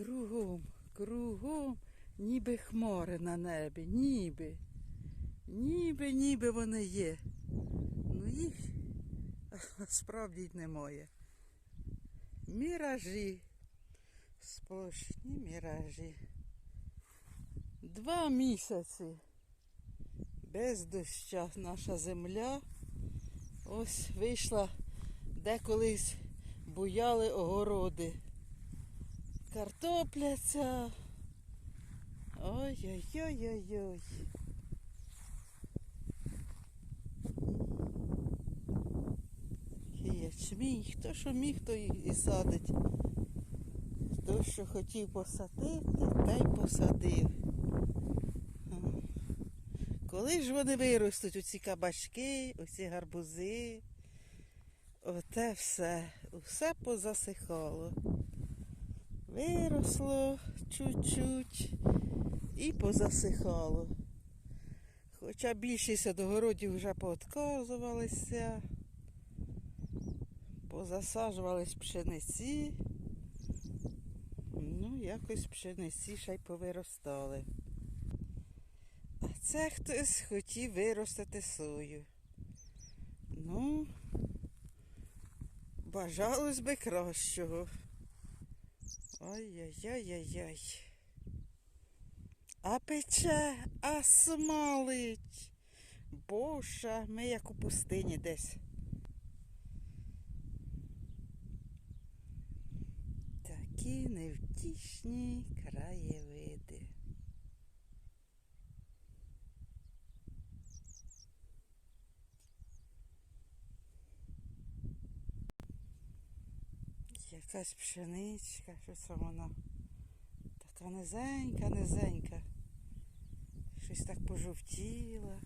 Кругом, кругом, ніби хмари на небі, ніби. Ніби, ніби вони є. Ну їх справді немає. Міражі. Сплошні міражі. Два місяці. Без доща наша земля. Ось вийшла, де колись буяли огороди. Картопля ця. Ой-ой-ой-ой-ой. Ячмінь, хто що міг, то і, садить. Хто що хотів посадити, та й посадив. Коли ж вони виростуть, оці кабачки, оці гарбузи, оте все, все позасихало. Виросло чуть-чуть і позасихало. Хоча більшість одогородів вже поотказувалися, позасаджувались пшениці. Ну, якось пшениці ще й повиростали. А це хтось хотів виростити сою. Ну, бажалось би кращого. Ой-ой-ой-ой-ой. А пече, а смалить. Боже, ми як у пустині десь. Такі невтішні краєвиди. Якась пшеничка, що це вона? Така низенька, низенька. Щось так пожовтіла.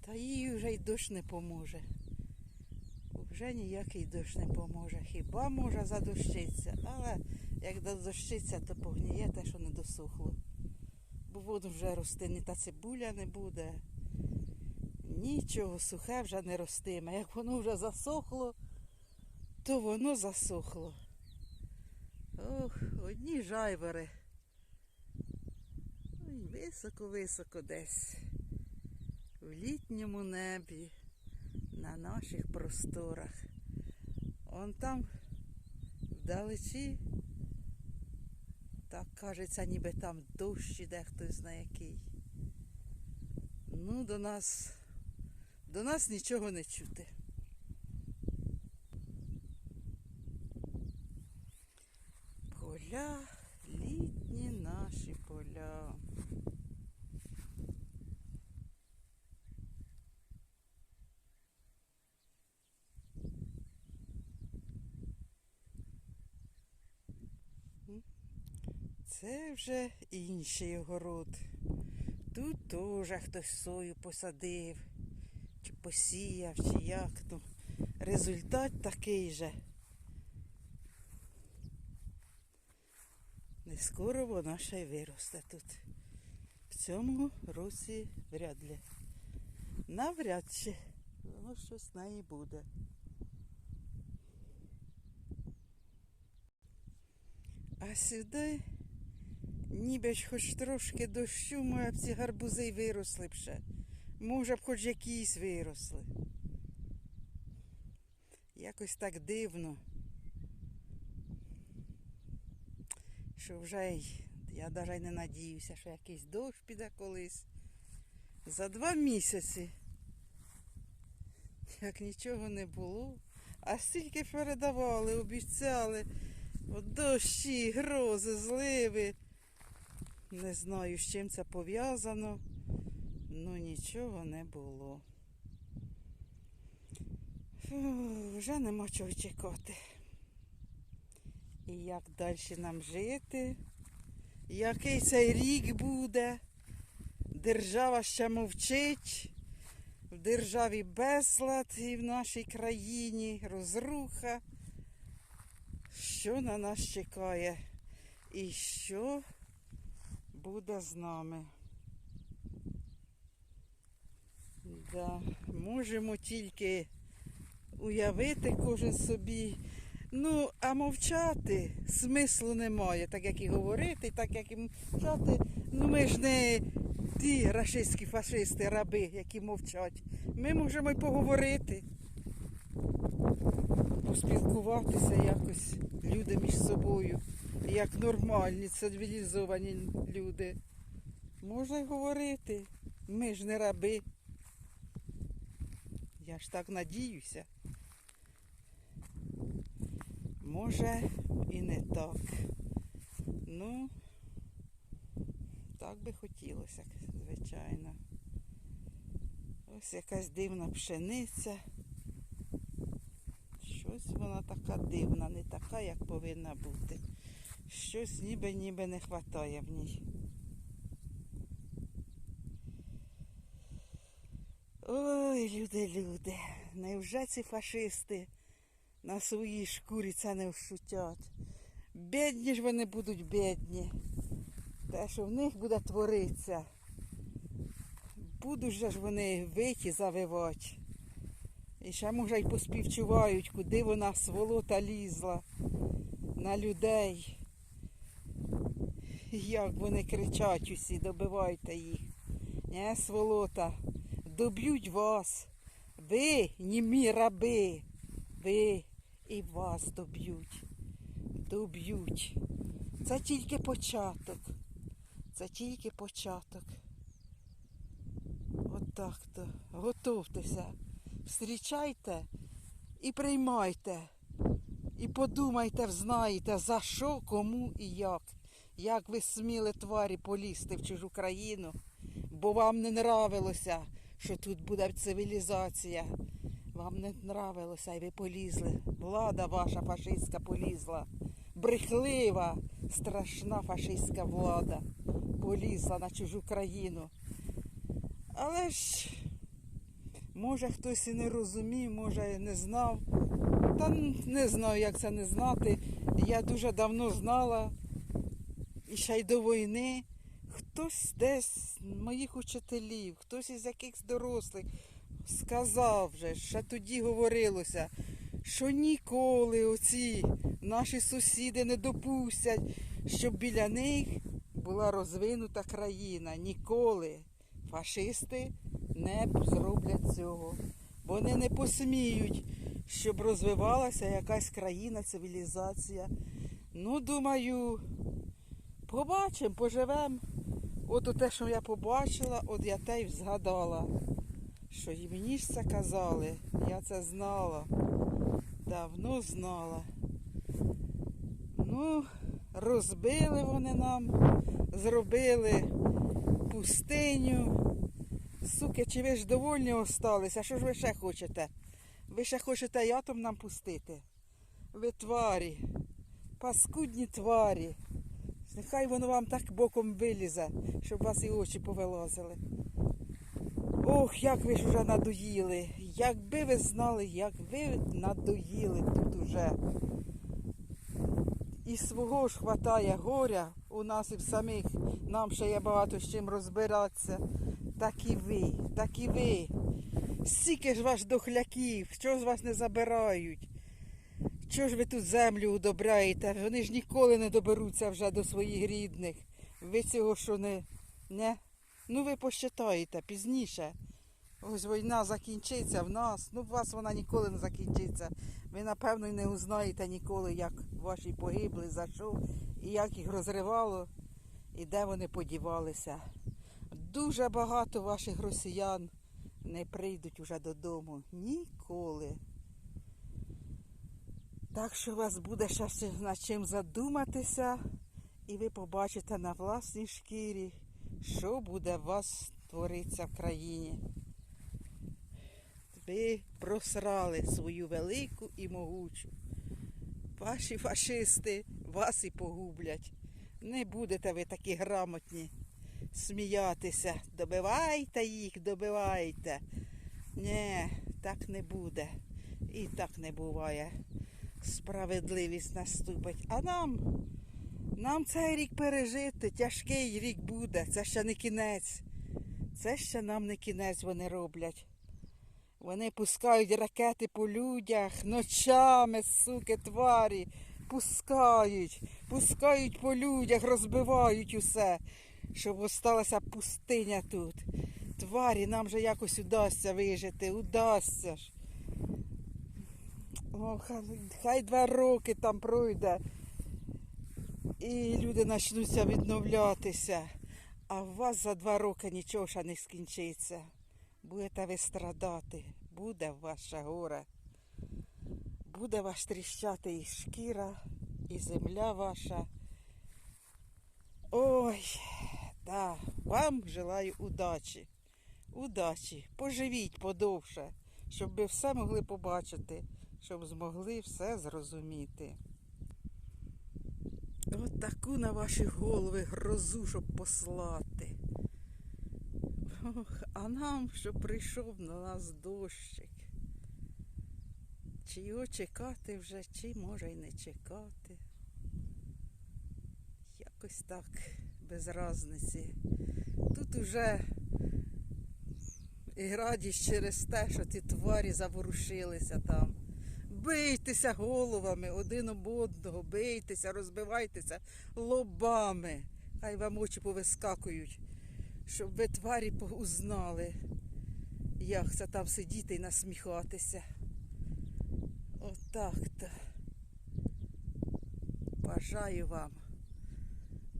Та їй вже й дощ не поможе. Вже ніякий дощ не поможе. Хіба може задощиться, але як дощиться, то погніє те, що не досухло. Бо воду вже рости, ні та цибуля не буде. Нічого сухе вже не ростиме. Як воно вже засохло, то воно засохло. Ох, одні жайвори. Ой, високо-високо десь. В літньому небі, на наших просторах. Он там вдалечі, так кажеться, ніби там дощ іде хтось знає який. Ну, до нас, до нас нічого не чути. Поля, літні наші поля. Це вже інший огород. Тут теж хтось сою посадив, чи посіяв, чи як. Ну, результат такий же. Скоро вона ще й виросте тут. В цьому році вряд ли. Навряд чи воно щось з неї буде. А сюди ніби ж хоч трошки дощу, може б ці гарбузи й виросли б ще. Може б хоч якісь виросли. Якось так дивно. Що вже я навіть не надіюся, що якийсь дощ піде колись. За два місяці, як нічого не було, а стільки передавали, обіцяли, от дощі, грози, зливи. Не знаю, з чим це пов'язано, ну нічого не було. Фу, вже нема чого чекати. І як далі нам жити? Який цей рік буде? Держава ще мовчить. В державі безлад і в нашій країні розруха. Що на нас чекає? І що буде з нами? Да, можемо тільки уявити кожен собі Ну, а мовчати смислу немає, так як і говорити, так як і мовчати. Ну ми ж не ті рашистські фашисти, раби, які мовчать. Ми можемо й поговорити, поспілкуватися якось люди між собою, як нормальні, цивілізовані люди. Можна й говорити. Ми ж не раби. Я ж так надіюся. Може і не так. Ну, так би хотілося, звичайно. Ось якась дивна пшениця. Щось вона така дивна, не така, як повинна бути. Щось ніби ніби не вистачає в ній. Ой, люди, люди, невже ці фашисти на своїй шкурі це не вшутять? Бідні ж вони будуть бідні. Те, що в них буде творитися. Будуть же ж вони виті завивати. І ще, може, й поспівчувають, куди вона сволота лізла на людей. Як вони кричать усі, добивайте їх. Не, сволота, доб'ють вас. Ви, німі раби, ви і вас доб'ють. Доб'ють. Це тільки початок. Це тільки початок. От так то. Готовтеся. Встрічайте і приймайте. І подумайте, взнаєте, за що, кому і як. Як ви сміли тварі полізти в чужу країну, бо вам не нравилося, що тут буде цивілізація. Вам не нравилося, і ви полізли. Влада ваша фашистська полізла. Брехлива, страшна фашистська влада полізла на чужу країну. Але ж, може, хтось і не розумів, може, і не знав. Та не знаю, як це не знати. Я дуже давно знала, і ще й до війни. Хтось десь моїх учителів, хтось із якихось дорослих сказав вже, ще тоді говорилося, що ніколи оці наші сусіди не допустять, щоб біля них була розвинута країна. Ніколи фашисти не зроблять цього. Вони не посміють, щоб розвивалася якась країна, цивілізація. Ну, думаю, побачимо, поживемо. От те, що я побачила, от я те й згадала. Що і мені ж це казали, я це знала. Давно знала. Ну, розбили вони нам, зробили пустиню. Суки, чи ви ж довольні осталися? Що ж ви ще хочете? Ви ще хочете й атом нам пустити? Ви тварі, паскудні тварі. Нехай воно вам так боком вилізе, щоб вас і очі повилазили. Ох, як ви ж вже надоїли. Якби ви знали, як ви надоїли тут уже. І свого ж хватає горя у нас і в самих. Нам ще є багато з чим розбиратися. Так і ви, так і ви. Скільки ж ваш дохляків, що з вас не забирають? Чого ж ви тут землю удобряєте? Вони ж ніколи не доберуться вже до своїх рідних. Ви цього що не. не? Ну ви посчитаєте пізніше. Ось війна закінчиться в нас. Ну, у вас вона ніколи не закінчиться. Ви, напевно, не узнаєте ніколи, як ваші погибли, за що, і як їх розривало, і де вони подівалися. Дуже багато ваших росіян не прийдуть уже додому. Ніколи. Так що у вас буде ще над чим задуматися, і ви побачите на власній шкірі, що буде у вас творитися в країні. Ви просрали свою велику і могучу. Ваші фашисти вас і погублять. Не будете ви такі грамотні сміятися. Добивайте їх, добивайте. Ні, так не буде. І так не буває. Справедливість наступить. А нам, нам цей рік пережити, тяжкий рік буде. Це ще не кінець. Це ще нам не кінець вони роблять. Вони пускають ракети по людях ночами, суки, тварі. Пускають, пускають по людях, розбивають усе, щоб осталася пустиня тут. Тварі, нам же якось удасться вижити, удасться ж. О, хай, хай два роки там пройде. І люди почнуться відновлятися. А у вас за два роки нічого ще не скінчиться. Будете ви страдати, буде ваше горе. Буде ваш тріщати і шкіра, і земля ваша. Ой, да, вам желаю удачі. Удачі. Поживіть подовше, щоб ви все могли побачити, щоб змогли все зрозуміти. От таку на ваші голови грозу, щоб послати. Ох, а нам, щоб прийшов на нас дощик. Чи його чекати вже, чи може й не чекати. Якось так, без разниці. Тут уже і радість через те, що ті тварі заворушилися там. Бийтеся головами один об одного, бийтеся, розбивайтеся лобами. Хай вам очі повискакують, щоб ви тварі узнали, як це там сидіти і насміхатися. Отак-то. Бажаю вам.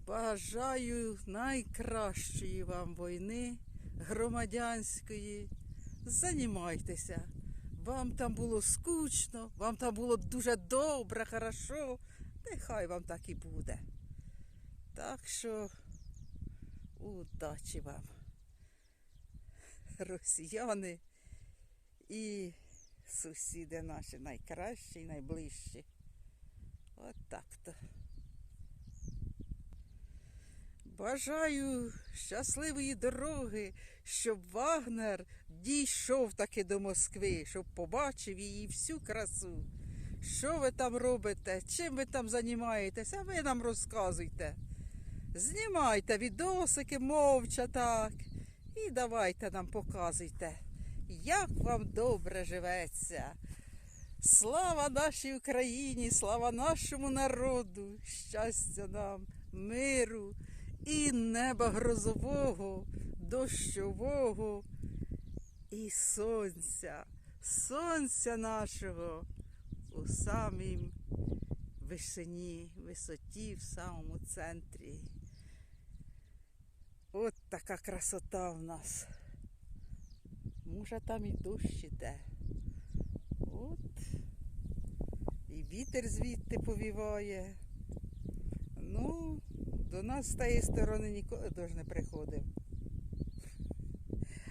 Бажаю найкращої вам війни громадянської. Занімайтеся. Вам там було скучно, вам там було дуже добре, хорошо. Нехай вам так і буде. Так що удачі вам, росіяни і сусіди наші найкращі і найближчі. От так-то. Бажаю щасливої дороги, щоб Вагнер дійшов таки до Москви, щоб побачив її всю красу. Що ви там робите? Чим ви там займаєтеся? Ви нам розказуйте. Знімайте відосики мовча так. І давайте нам показуйте, як вам добре живеться. Слава нашій Україні, слава нашому народу, щастя нам, миру і неба грозового, дощового і сонця, сонця нашого у самім вишині, висоті, в самому центрі. От така красота в нас. Може там і дощ іде. От. І вітер звідти повіває. Ну, до нас з тієї сторони ніколи дощ не приходив.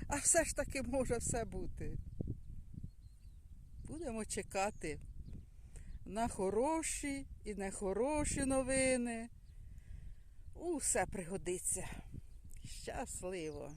А все ж таки може все бути. Будемо чекати на хороші і нехороші новини. Усе пригодиться. Щасливо!